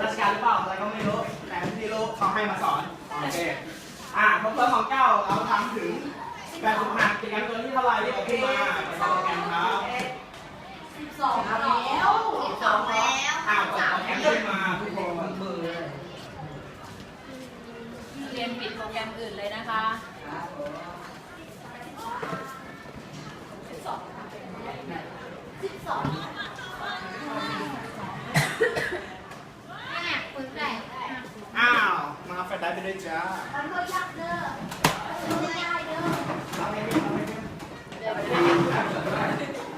ราชการหรือเปล่าอะไรก็ไม่รู้ แต่ที่รู้เขาให้มาสอน โอเค อ่าทบทวนของเก้าเราทำถึงแบบฝึกหัดกิจกรรมตัวที่เท่าไหร่ที่เอาขึ้นมาเป็นโปรแกรมครับสิบสองแล้วสิบสองแล้วอ้าวกดโปรแกรมขึ้นมาทุกคนเรียนปิดโปรแกรมอื่นเลยนะคะ สิบสองสิบสองเนี่ยคุณแปลก อ้าว มาแฟลชได้ไปด้วยจ้า มันก็ยากเด้อไม่ได้เด้อ เอาไม่ได้เอาไม่ได้ ไป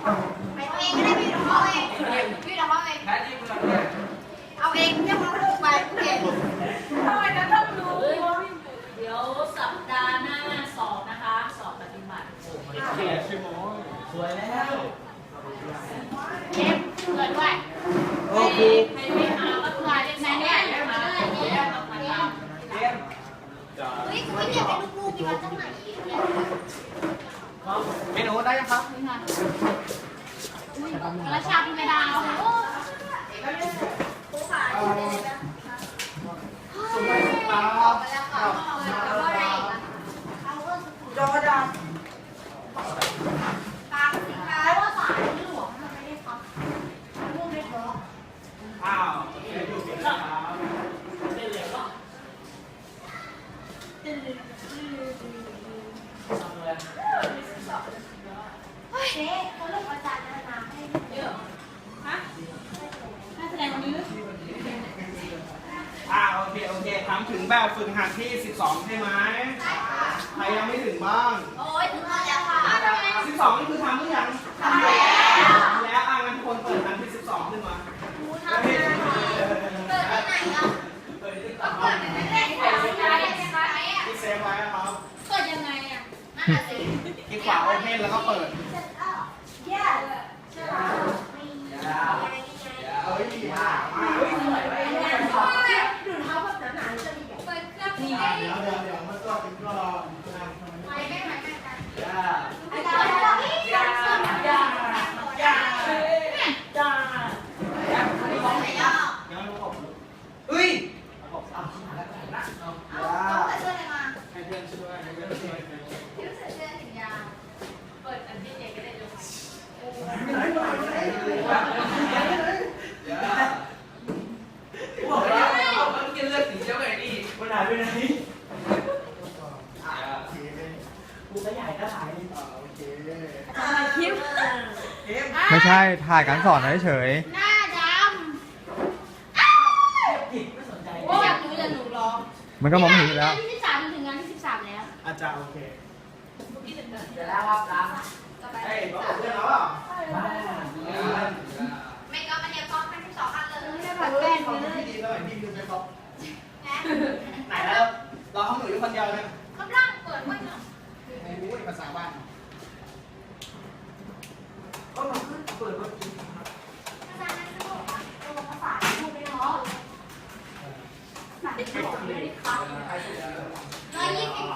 เอาเองก็ได้พี่เอาเองพี่เอาเองเอาเองเรียกมาลูกไปเก่งทำไมจะต้องรู้ เดี๋ยวสัปดาห์หน้าสอบนะคะ สอบปฏิบัติ เขียนชื่อโมส วยแล้วเก็บเงินด้วยโอ้โหใครไม่มาก็คือเรียนแม่เนี่ยนะคะเดี๋ยวต้องมาทำเกมจ้าเฮ้ยไม่เก็บเป็นลูกๆมีมาจากไหน เมนูได้ยังครับ ราชาพิมดาโอ้โหผู้ขายเลยนะ สุดท้ายสุดท้าย ออกไปแล้วค่ะแล้วก็อะไรอีกอะเขาก็สุด จอดำ กลางสิคะว่าสายหลวงมันไม่ได้ครับมุ่งไม่พอ อ้าวโอเคอยู่เปลี่ยนแล้วครับ เดี๋ยวก็ เฮ้ยเจ๊เขาเลือกอาจารย์นานาให้ เยอะฮะน่าแสดงวันนี้ อ่าโอเคโอเคทำ ถึงแบบฝึกหัดที่ 12 ใช่ไหมใครยังไม่ถึงบ้าง โอ้ยถึงแล้วค่ะทำไม12นี่คือทำหรือยังทำแล้ว แล้วอ่างั้นทุกคนเปิดอันที่ 12 ขึ้นมา ครูทำแล้วเปิดที่ไหนอะ เปิดที่ ก็ ต่อ เปิดในนั้นแหละที่ไหนใช่ไหมอะ ที่เซฟไว้นะครับ เปิดยังไงอะนั่นน่ะสิ คลิกขวาโอเพนแล้วก็เปิด แย่ใช่ไหม เฮ้ยมามาเฮ้ยสวยเลย ดูเท้าแบบหนาๆจะดีเปิดเครื่องนี่ อ่าเดี๋ยวเดี๋ยวเดี๋ยวมันก็เป็นกรอบ ไม่ไม่ไม่ไม่ไม่ จ้า อาจารย์บอกนี่ยากสุดยาก จ้าจ้า อันนี้ของไหนอะ ยังไม่รู้ผมเฮ้ยผมอ้าวมาแล้วนะเอา เอา จ้า เอาใส่เสื้ออะไรมา ให้เพื่อนช่วยให้เพื่อนช่วย ที่ใส่เสื้อถึงยาว เปิดอันที่เด็กก็ได้เลย บอกแล้วเอามันกินเลือดสีเจ้าไงนี่มันหายไปไหนอ่าโอเค กูก็ใหญ่ก็หายอ่าโอเคคลิปเกมไม่ใช่ถ่ายการสอนเฉยหน้าดผิดไม่สนใจำโอ้ยหนูจะหนูร้องๆมันก็มองไม่เห็นอยู่แล้ว งานที่สิบสามถึงงานที่สิบสามแล้วอาจารย์โอเคที่เดินเดี๋ยวแล้วครับนะเฮ้ยบอกเพื่อนแล้วอะไม่ก็มันเดียวก็เป็นสิบสองอันเลยไม่แป้แบบแป้งงเลเลยยดีหน่อยพี่ดูไปครับไหนแล้ว ร้อยยี่สิบ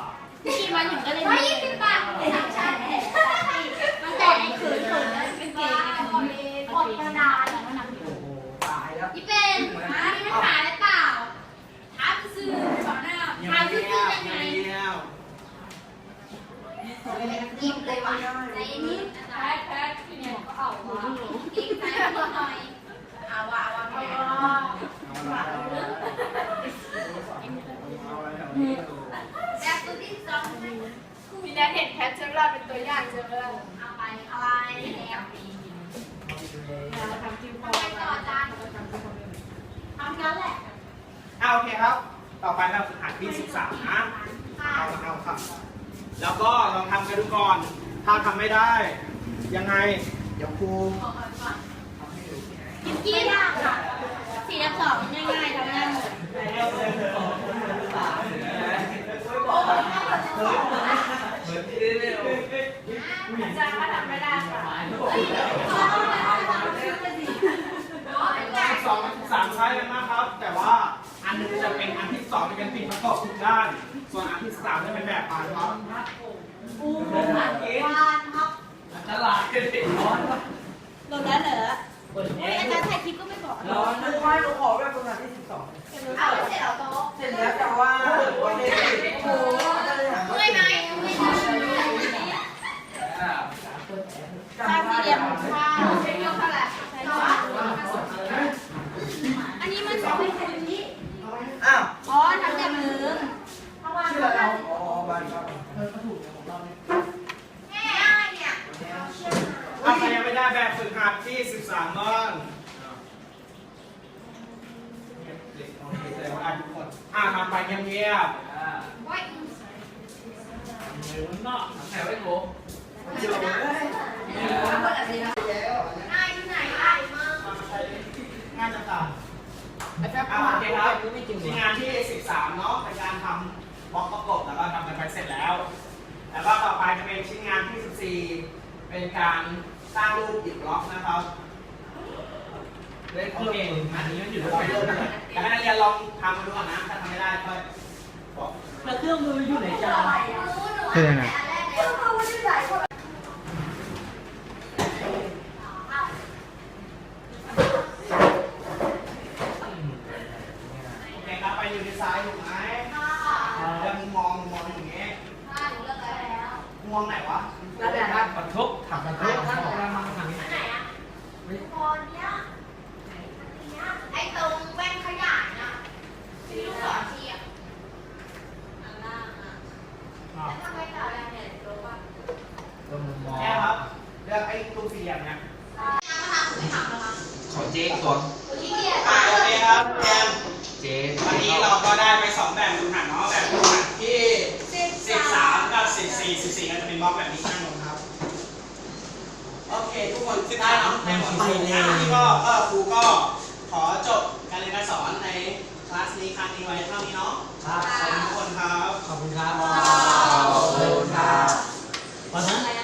ที่มาถึงก็เลยร้อยยี่สิบบาทสามชั้นมันแต่ไอ้ขืนขืนเป็นเกย์กดกระดาษแล้วมันหนักอยู่ โอ้โหตายแล้ว ยี่เป็นหาไม่หาได้เปล่าถามซื้อสอนหน้าถามซื้อยังไง เยี่ยม ยิ้มเลยว่ะใจนิ่ง แพทแพทที่เนี่ยก็เอาว่า อีกใจนิดหน่อยเอาว่ะเอาว่ะเอาว่ะ เอาอะไรแถวนี้ดู แบบตัวที่สอง มีแนทเห็นแพท เป็นตัวอย่างเชอร์ราเอาไปอะไรแล้วเราทำจิ้มพอไปต่อจานทำนั้นแหละอ่าโอเคครับ ต่อไปเราฝึกหัดที่ 13นะค่ะเอาเอาครับ แล้วก็ลองทำกันดูก่อน ถ้าทำไม่ได้ ยังไง เดี๋ยวครูทำให้ดูกินยากค่ะสี่ทับสองง่ายๆทำได้หมด อาจารย์ว่าทำไม่ได้ค่ะสิบสองกับสิบสามคล้ายกันมากครับ แต่ว่าอันหนึงจะเป็นอันที่สองจะเป็นติดประกอบทุกด้าน ส่วนอันที่สามจะเป็นแบบปานครับวานครับตลาดเป็นติดร้อนครับ โดนแล้วเหรอเฮ้ยอาจารย์ถ่ายคลิปก็ไม่บอก ร้อนนะไม่รู้ขอแบบฝึกหัด สร้างสี่เหลี่ยมค่ะใช้ยกเท่าไหร่อันนี้มันของเป็นคนนี้ อ้าว อ๋อทำจากมือเพราะว่า ชื่ออะไรเราอ๋อบ้านครับ เออก็ถูกเนี่ยของเราเนี่ยแม่ได้เนี่ยอะใครยังไม่ได้แบบฝึกหัดที่ 13บ้างเก็บเด็กเอนอะทำไปเงียบๆอ่ามือมันนอกแถวไว้โกเจอเลยนายที่ไหนได้มากงานต่างๆไอ้แป๊บอะโอเคครับงานที่ 13เนาะ การสร้างรูปอิฐบล็อกนะครับเล่นโอเคอันนี้มันอยู่ที่เริ่มนะแต่ให้นักเรียนลองทำมาดูก่อนนะถ้าทำไม่ได้ก็บอกแล้วเครื่องมืออยู่ไหนจ๊ะคือยังไงโอเคครับไปอยู่ที่ซ้ายถูกไหมแล้วมึงมองมึงมองอย่างเงี้ยมึงมองไหนวะนั่นแหละครับปัดทุก ถังปัดทุกท่านกำลังมาทางนี้ไอ้ตรงแว่นขยายน่ะที่ลูกศรชี้อะแล้วทำไมต่อแล้วเนี่ยรู้ป่ะตรงมองแค่ครับเลือกไอ้ตัวสี่เหลี่ยมเนี่ยของเจ๊ก่อนอะโอเคครับเรียนเจ๊วันนี้เราก็ได้ไปสองแบบฝึกหัดเนาะแบบฝึกหัดที่13 กับ 14 14ก็จะเป็นบล็อกแบบนี้ข้างบโอ โอเคทุกคนได้เนาะได้หมดไปแล้วนี่ก็ครูก็ขอจบการเรียนการสอนในคลาสนี้ครั้งนี้ไว้เท่านี้เนาะครับขอบคุณทุกคนครับขอบคุณครับขอบคุณครับวันนั้น